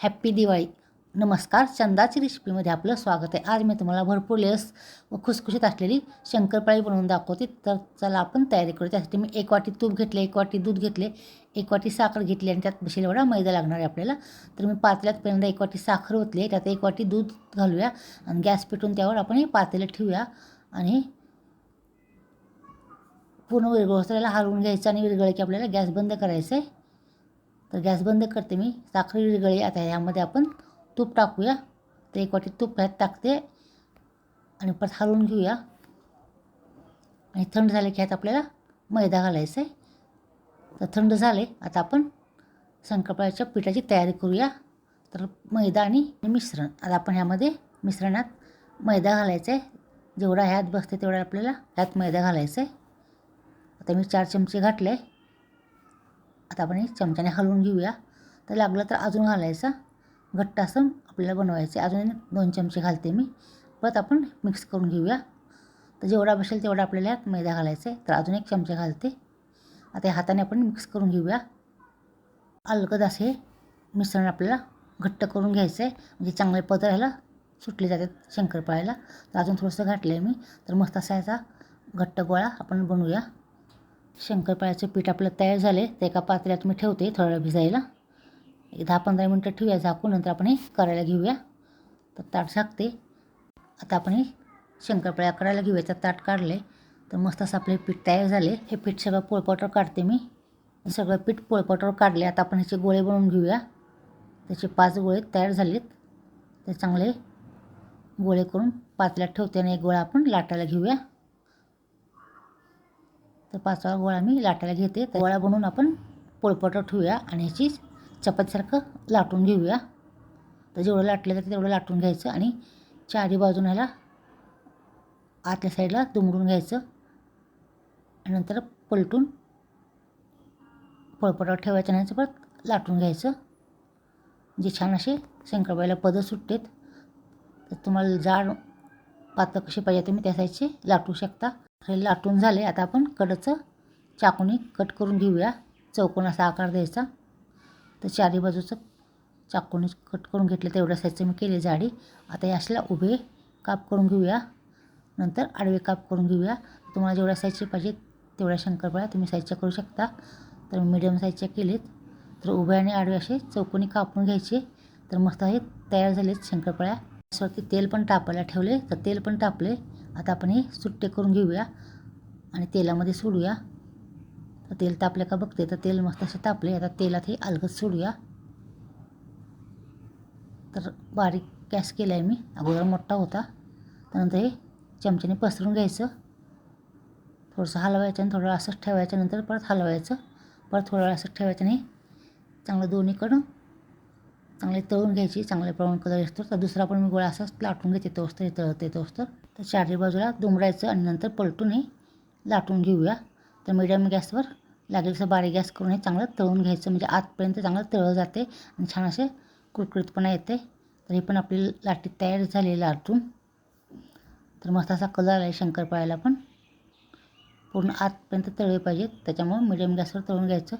Happy Diwali. नमस्कार चंदाची रेसिपीमध्ये आपलं स्वागत आहे. आज मी तुम्हाला भरपूर लेस व खुसखुशीत असलेली शंकरपाळी बनवून दाखवते. तर चला आपण तयारी करू. त्यासाठी मी एक वाटी तूप घेतले एक वाटी दूध घेतले एक वाटी साखर घेतली आणि त्यात बसेल एवढा मैदा लागणार आहे आपल्याला. तर मी पातेल्यात पहिल्यांदा एक वाटी साखर ओतली त्यात एक वाटी दूध घालूया आणि गॅस पेटून त्यावर आपण हे पातेलं ठेवूया आणि पूर्ण विरघळ त्याला हलवून घ्यायचं आणि विरघळ की आपल्याला गॅस बंद करायचं आहे. तर गॅस बंद करते मी. साखर विरघळी आता ह्यामध्ये आपण तूप टाकूया. तर एक वाटी तूप ह्यात टाकते. आणि परत हलवून घेऊया. आणि थंड झाले की ह्यात आपल्याला मैदा घालायचा आहे. तर थंड झाले आता आपण संकल्पाच्या पिठाची तयारी करूया. तर मैदा आणि मिश्रण. आता आपण ह्यामध्ये मिश्रणात मैदा घालायचा आहे. जेवढा ह्यात बसते तेवढा आपल्याला ह्यात मैदा घालायचा आहे. आता मी चार चमचे घातले. आता आपण हे चमच्याने हलवून घेऊया. तर लागलं तर अजून घालायचा. घट्ट असं आपल्याला बनवायचं अजून दोन चमचे घालते मी. परत आपण मिक्स करून घेऊया. तर जेवढा बसेल तेवढा आपल्याला मैदा घालायचा आहे तर अजून एक चमचे घालते. आता हाताने आपण मिक्स करून घेऊया. अलगद असे मिश्रण आपल्याला घट्ट करून घ्यायचं आहे म्हणजे चांगले पद ह्याला सुटले जातात शंकरपाळ्याला. तर अजून थोडंसं घातलं आहे मी. तर मस्त असा याचा घट्ट गोळा आपण बनवूया. शंकरपाळ्याचं पीठ आपलं तयार झाले ते एका पात्र्यात मी ठेवते थोडा वेळ भिजायला. एक दहा पंधरा मिनटं ठेवूया झाकून नंतर आपण हे करायला घेऊया. तर ताट झाकते. आता आपण हे शंकरपाळ्या करायला घेऊया. तर ताट काढले तर मस्त असं आपले पीठ तयार झाले हे पीठ सगळं पोळपाटावर काढते मी. सगळं पीठ पोळपाटावर काढले आता आपण ह्याचे गोळे बनवून घेऊया. त्याचे पाच गोळे तयार झालेत. ते चांगले गोळे करून पातल्यात ठेवते आणि एक गोळा आपण लाटायला घेऊया. तर पाचवा गोळा मी लाटायला घेते. तर गोळा बनवून आपण पोळपटं ठेवूया आणि ह्याची चपातीसारखं लाटून घेऊया. तर जेवढं लाटलं जातं तेवढं लाटून घ्यायचं आणि चारी बाजून ह्याला आतल्या साईडला दुमडून घ्यायचं. आणि नंतर पलटून पोळपटावर ठेवायचं नाही परत लाटून घ्यायचं. जे छान असे शंकरबाईला पदं सुटतेत. तर तुम्हाला जाड पातळ कशी पाहिजे तुम्ही त्या साईजचे लाटू शकता. हे लाटून झाले. आता आपण कडचं चाकूने कट करून घेऊया. चौकोन असा आकार द्यायचा. तर चारी बाजूचं चाकूने कट करून घेतलं तेवढ्या साईजचं मी केले जाडी आता या उभे काप करून घेऊया. नंतर आडवे काप करून घेऊया. तुम्हाला जेवढ्या साईजचे पाहिजे तेवढ्या शंकरपाळ्या तुम्ही साईजच्या करू शकता. तर मिडियम साईजच्या केलेत. तर उभे आणि आडवे असे चौकोनी कापून घ्यायचे. तर मस्त हे तयार झालेत शंकरपाळ्या. त्याच्यावरती तेल पण तापायला ठेवले. तर तेल पण तापले. आता आपण हे सुट्टे करून घेऊया आणि तेलामध्ये सोडूया. तर तेल तापले का बघते. तर तेल मस्त असे तापले. आता तेलात हे अलगद सोडूया. तर बारीक गॅस केला आहे मी. अगोदर मोठा होता. त्यानंतर हे चमच्याने पसरून घ्यायचं. थोडंसं हलवायचं आणि थोडं असंच ठेवायचं नंतर परत हलवायचं. परत थोडं असंच ठेवायचं नाही चांगलं दोन्हीकडं चांगले तळून घ्यायची चांगले ब्राऊन कलर असतो तर दुसरा पण मी गोळा असाच लाटून घेते तोच तर तळते तोच तर तर चारही बाजूला दुमडायचं आणि नंतर पलटून हे लाटून घेऊया. तर मिडियम गॅसवर लागेल असं बारीक गॅस करून हे चांगलं तळून घ्यायचं म्हणजे आतपर्यंत चांगलं तळलं जाते आणि छान असे कुरकुरीतपणा येते. तर हे पण आपली लाटी तयार झाली लाटून. तर मस्त असा कलर आला आहे शंकरपाळ्याला पण. पूर्ण आतपर्यंत तळले पाहिजेत त्याच्यामुळं मिडियम गॅसवर तळून घ्यायचं.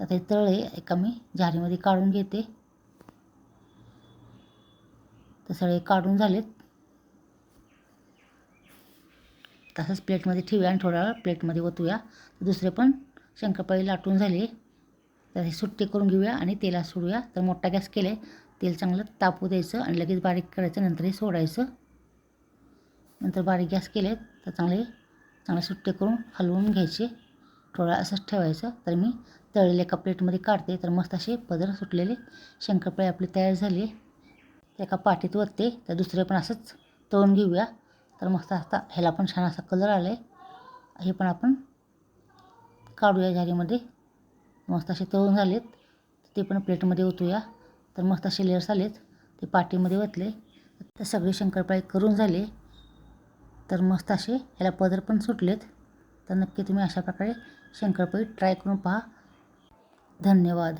तर ते तळले एका मी झारीमध्ये काढून घेते. तर सगळे काढून झालेत. तसंच प्लेटमध्ये ठेवूया आणि थोडा वेळ प्लेटमध्ये ओतूया. दुसरे पण शंकरपाळी लाटून झाले. तर हे सुट्टे करून घेऊया आणि तेलात सोडूया. तर मोठा गॅस केला आहे तेल चांगलं तापू द्यायचं आणि लगेच बारीक करायचं नंतर हे सोडायचं. नंतर बारीक गॅस केले तर चांगले चांगले सुट्टे करून हलवून घ्यायचे. थोडा असंच ठेवायचं. तर मी तळलेले एका प्लेटमध्ये काढते. तर मस्त असे पदर सुटलेले. शंकरपाळी आपली तयार झाली. एका पाटीत वरते तर दुसरे पण असंच तळून घेऊया. तर मस्त आता ह्याला पण छान असा कलर आला आहे हे पण आपण काढूया झारीमध्ये. मस्त असे तळून झालेत. ते पण प्लेटमध्ये ओतूया. तर मस्त असे लेअर्स आलेत. ते पाटीमध्ये ओतले. तर सगळे शंकरपाळी करून झाले. तर मस्त असे ह्याला पदर पण सुटलेत. तर नक्की तुम्ही अशा प्रकारे शंकरपाळी ट्राय करून पहा. धन्यवाद.